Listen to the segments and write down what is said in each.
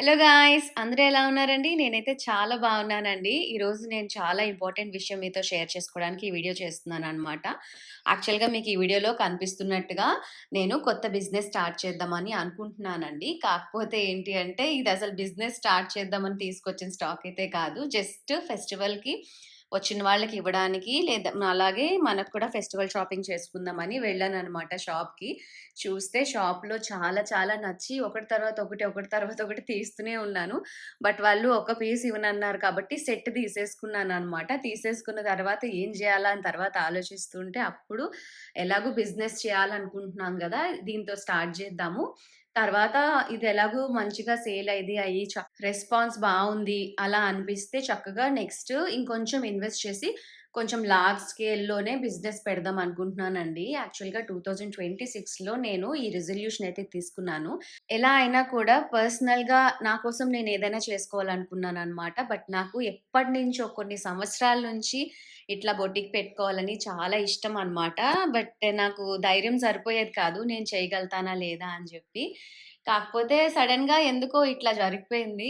Hello guys! అందరూ ఎలా ఉన్నారండి? నేనైతే చాలా బాగున్నానండి. ఈరోజు నేను చాలా ఇంపార్టెంట్ విషయం మీతో షేర్ చేసుకోవడానికి ఈ వీడియో చేస్తున్నాననమాట. యాక్చువల్‌గా మీకు ఈ వీడియోలో కనిపిస్తున్నట్టుగా నేను కొత్త బిజినెస్ స్టార్ట్ చేద్దామని అనుకుంటున్నానండి. కాకపోతే ఏంటి అంటే ఇది అసలు బిజినెస్ స్టార్ట్ చేద్దామని తీసుకొచ్చిన స్టాక్ అయితే కాదు. జస్ట్ ఫెస్టివల్‌కి వచ్చిన వాళ్ళకి ఇవ్వడానికి లేదా అలాగే మనకు కూడా ఫెస్టివల్ షాపింగ్ చేసుకుందామని వెళ్ళాననమాట షాప్‌కి. చూస్తే షాప్‌లో చాలా చాలా నచ్చి ఒకటి తర్వాత ఒకటి, ఒకటి తర్వాత ఒకటి తీస్తూనే ఉన్నాను. బట్ వాళ్ళు ఒక పీస్ ఇవ్వనన్నారు కాబట్టి సెట్ తీసేసుకున్నాను అనమాట తీసేసుకున్న తర్వాత ఏం చేయాలా అని తర్వాత ఆలోచిస్తుంటే అప్పుడు ఎలాగో బిజినెస్ చేయాలనుకుంటున్నాం కదా దీంతో స్టార్ట్ చేద్దాము. తర్వాత ఇది ఎలాగో మంచిగా సేల్ అయింది అయ్యి చ రెస్పాన్స్ బాగుంది అలా అనిపిస్తే చక్కగా నెక్స్ట్ ఇంకొంచెం ఇన్వెస్ట్ చేసి కొంచెం లార్జ్ స్కేల్‌లోనే బిజినెస్ పెడదాం అనుకుంటున్నానండి. యాక్చువల్‌గా 2026లో నేను ఈ రిజల్యూషన్ అయితే తీసుకున్నాను. ఎలా అయినా కూడా పర్సనల్‌గా నా కోసం నేను ఏదైనా చేసుకోవాలనుకున్నాను అనమాట బట్ నాకు ఎప్పటినుంచో కొన్ని సంవత్సరాల నుంచి ఇట్లా బొటిక్ పెట్టుకోవాలని చాలా ఇష్టం అనమాట. బట్ నాకు ధైర్యం సరిపోయేది కాదు. నేను చేయగలుగుతానా లేదా అని చెప్పి. కాకపోతే సడెన్‌గా ఎందుకో ఇట్లా జరిగిపోయింది.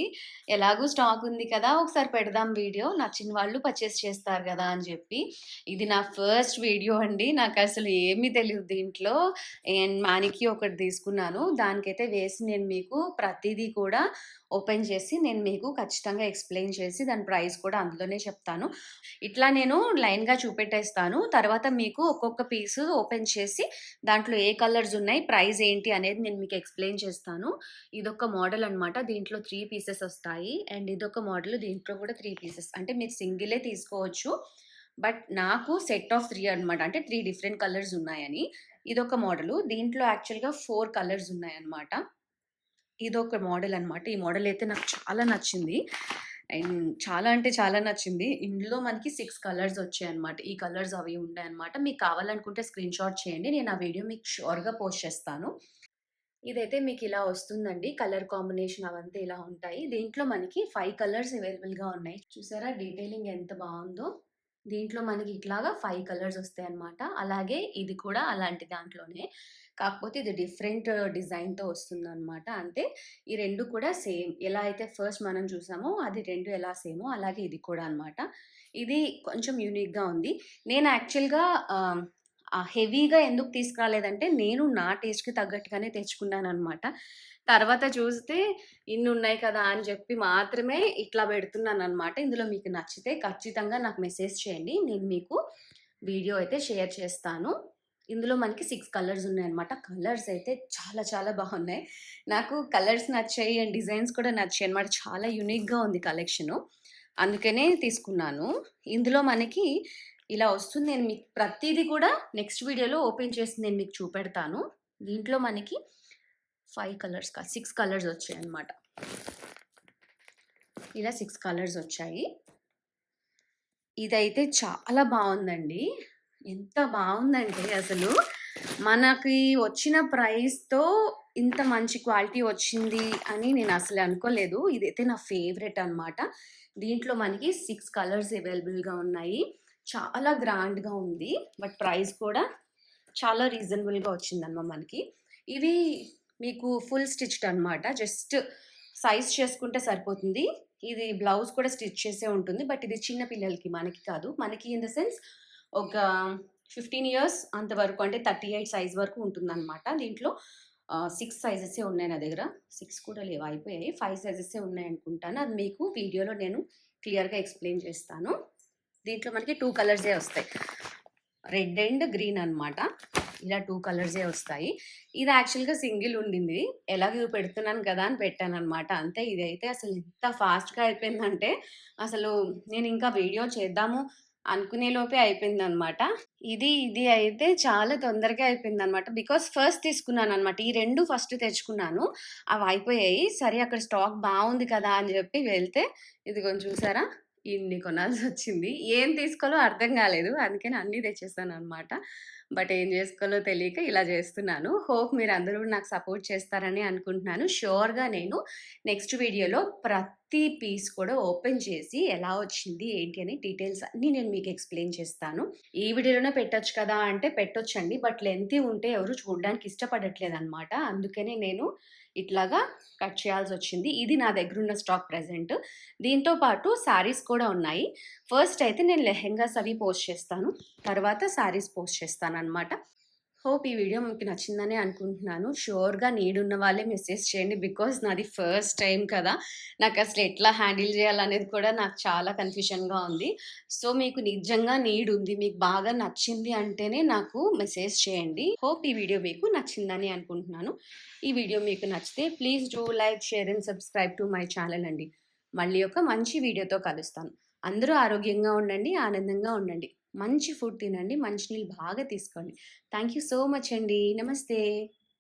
ఎలాగో స్టాక్ ఉంది కదా! ఒకసారి పెడదాం వీడియో. నచ్చిన వాళ్ళు పర్చేస్ చేస్తారు కదా అని చెప్పి. ఇది నా ఫస్ట్ వీడియో అండి. నాకు అసలు ఏమీ తెలియదు దీంట్లో. అండ్ మ్యానిక్యూ ఒకటి తీసుకున్నాను. దానికైతే వేసి నేను మీకు ప్రతిదీ కూడా ఓపెన్ చేసి నేను మీకు ఖచ్చితంగా ఎక్స్‌ప్లెయిన్ చేసి దాని ప్రైస్ కూడా అందులోనే చెప్తాను. ఇట్లా నేను లైన్‌గా చూపెట్టేస్తాను. తర్వాత మీకు ఒక్కొక్క పీసు ఓపెన్ చేసి దాంట్లో ఏ కలర్స్ ఉన్నాయి, ప్రైస్ ఏంటి అనేది నేను మీకు ఎక్స్‌ప్లెయిన్ చేస్తాను. ఇదొక మోడల్ అనమాట. దీంట్లో త్రీ పీసెస్ వస్తాయి. అండ్ ఇదొక మోడల్ దీంట్లో కూడా త్రీ పీసెస్. అంటే మీరు సింగిలే తీసుకోవచ్చు. బట్ నాకు సెట్ ఆఫ్ త్రీ అనమాట. అంటే త్రీ డిఫరెంట్ కలర్స్ ఉన్నాయని. ఇదొక మోడలు. దీంట్లో యాక్చువల్‌గా ఫోర్ కలర్స్ ఉన్నాయన్నమాట. ఇదొక మోడల్ అనమాట. ఈ మోడల్ అయితే నాకు చాలా నచ్చింది. అండ్ చాలా అంటే చాలా నచ్చింది. ఇందులో మనకి సిక్స్ కలర్స్ వచ్చాయన్నమాట. ఈ కలర్స్ అవి ఉన్నాయన్నమాట. మీకు కావాలనుకుంటే స్క్రీన్ షాట్ చేయండి. నేను ఆ వీడియో మీకు షూర్గా పోస్ట్ చేస్తాను. ఇదైతే మీకు ఇలా వస్తుందండి. కలర్ కాంబినేషన్ అవంతా ఇలా ఉంటాయి. దీంట్లో మనకి ఫైవ్ కలర్స్ అవైలబుల్‌గా ఉన్నాయి. చూసారా డీటెయిలింగ్ ఎంత బాగుందో దీంట్లో మనకి ఇట్లాగా ఫైవ్ కలర్స్ వస్తాయి అనమాట అలాగే ఇది కూడా అలాంటి దాంట్లోనే. కాకపోతే ఇది డిఫరెంట్ డిజైన్‌తో వస్తుందన్నమాట. అంటే ఈ రెండు కూడా సేమ్. ఎలా అయితే ఫస్ట్ మనం చూసామో అది రెండు ఎలా సేమో అలాగే ఇది కూడా అనమాట. ఇది కొంచెం యూనిక్‌గా ఉంది. నేను యాక్చువల్‌గా హెవీగా ఎందుకు తీసుకురాలేదంటే నేను నా టేస్ట్‌కి తగ్గట్టుగానే తెచ్చుకున్నాను అనమాట తర్వాత చూస్తే ఇన్నున్నాయి కదా! అని చెప్పి మాత్రమే ఇట్లా పెడుతున్నాను అనమాట ఇందులో మీకు నచ్చితే ఖచ్చితంగా నాకు మెసేజ్ చేయండి. నేను మీకు వీడియో అయితే షేర్ చేస్తాను. ఇందులో మనకి సిక్స్ కలర్స్ ఉన్నాయన్నమాట. కలర్స్ అయితే చాలా చాలా బాగున్నాయి. నాకు కలర్స్ నచ్చాయి అండ్ డిజైన్స్ కూడా నచ్చాయి అనమాట చాలా యూనిక్‌గా ఉంది కలెక్షను. అందుకనే తీసుకున్నాను. ఇందులో మనకి ఇలా వస్తుంది. నేను మీకు ప్రతిదీ కూడా నెక్స్ట్ వీడియోలో ఓపెన్ చేసి నేను మీకు చూపెడతాను. దీంట్లో మనకి ఫైవ్ కలర్స్ కా సిక్స్ కలర్స్ వచ్చాయన్నమాట. ఇలా సిక్స్ కలర్స్ వచ్చాయి. ఇదైతే చాలా బాగుందండి ఎంత బాగుందంటే అసలు మనకి వచ్చిన ప్రైస్‌తో ఇంత మంచి క్వాలిటీ వచ్చింది అని నేను అసలు అనుకోలేదు. ఇదైతే నా ఫేవరెట్ అనమాట. దీంట్లో మనకి సిక్స్ కలర్స్ అవైలబుల్‌గా ఉన్నాయి. చాలా గ్రాండ్‌గా ఉంది. బట్ ప్రైస్ కూడా చాలా రీజనబుల్‌గా వచ్చిందన్నమాట మనకి. ఇవి మీకు ఫుల్ స్టిచ్డ్ అనమాట. జస్ట్ సైజ్ చేసుకుంటే సరిపోతుంది. ఇది బ్లౌజ్ కూడా స్టిచ్ చేసే ఉంటుంది. బట్ ఇది చిన్న పిల్లలకి మనకి కాదు. మనకి ఇన్ ద సెన్స్ ఒక 15 ఇయర్స్ అంతవరకు అంటే 38 సైజ్ వరకు ఉంటుందన్నమాట. దీంట్లో సిక్స్ సైజెసే ఉన్నాయి నా దగ్గర. సిక్స్ కూడా లేవు అయిపోయాయి. ఫైవ్ సైజెసే ఉన్నాయనుకుంటాను. అది మీకు వీడియోలో నేను క్లియర్‌గా ఎక్స్‌ప్లెయిన్ చేస్తాను. దీంట్లో మనకి టూ కలర్సే వస్తాయి. రెడ్ అండ్ గ్రీన్ అనమాట. ఇలా టూ కలర్సే వస్తాయి. ఇది యాక్చువల్‌గా సింగిల్ ఉండింది. ఎలాగో పెడుతున్నాను కదా! అని పెట్టాను అనమాట అంతే ఇదైతే అసలు ఎంత ఫాస్ట్‌గా అయిపోయిందంటే అసలు నేను ఇంకా వీడియో చేద్దాము అనుకునే లోపే అయిపోయిందనమాట. ఇది ఇది అయితే చాలా తొందరగా అయిపోయింది అనమాట బికాస్ ఫస్ట్ తీసుకున్నాను అనమాట ఈ రెండు ఫస్ట్ తెచ్చుకున్నాను. అవి అయిపోయాయి. సరే అక్కడ స్టాక్ బాగుంది కదా! అని చెప్పి వెళ్తే ఇది కొంచెం చూసారా? ఇన్ని కొనాల్సి వచ్చింది ఏం తీసుకోవాలో అర్థం కాలేదు. అందుకని అన్నీ అనమాట బట్ ఏం చేసుకోవాలో తెలియక ఇలా చేస్తున్నాను. హోప్ మీరందరూ నాకు సపోర్ట్ చేస్తారని అనుకుంటున్నాను. ష్యూర్‌గా నేను నెక్స్ట్ వీడియోలో ప్రతి పీస్ కూడా ఓపెన్ చేసి ఎలా వచ్చింది, ఏంటి అని డీటెయిల్స్ అన్నీ నేను మీకు ఎక్స్‌ప్లెయిన్ చేస్తాను. ఈ వీడియోలోనే పెట్టొచ్చు కదా! అంటే పెట్టొచ్చండి. బట్ లెంతీ ఉంటే ఎవరు చూడడానికి ఇష్టపడట్లేదు అనమాట అందుకనే నేను ఇట్లాగా కట్ చేయాల్సి వచ్చింది ఇది నా దగ్గర ఉన్న స్టాక్ ప్రజెంట్ దీంతో పాటు శారీస్ కూడా ఉన్నాయి. ఫస్ట్ అయితే నేను లెహెంగాస్ అవి పోస్ట్ చేస్తాను. తర్వాత శారీస్ పోస్ట్ చేస్తాను అనమాట హోప్ ఈ వీడియో మీకు నచ్చిందనే అనుకుంటున్నాను. ష్యూర్‌గా నీడ్ ఉన్న వాళ్ళే మెసేజ్ చేయండి. బికాజ్ నాది ఫస్ట్ టైం కదా! నాకు అసలు ఎట్లా హ్యాండిల్ చేయాలనేది కూడా నాకు చాలా కన్‌ఫ్యూషన్‌గా ఉంది. సో, మీకు నిజంగా నీడ్ ఉంది. మీకు బాగా నచ్చింది అంటేనే నాకు మెసేజ్ చేయండి. హోప్ ఈ వీడియో మీకు నచ్చిందని అనుకుంటున్నాను. ఈ వీడియో మీకు నచ్చితే please do like, share and subscribe to my channel అండి. మళ్ళీ ఒక మంచి వీడియోతో కలుస్తాను. అందరూ ఆరోగ్యంగా ఉండండి. ఆనందంగా ఉండండి. మంచి ఫుడ్ తినండి. మంచినీళ్ళు బాగా తీసుకోండి. థ్యాంక్ యూ సో మచ్ అండి. నమస్తే.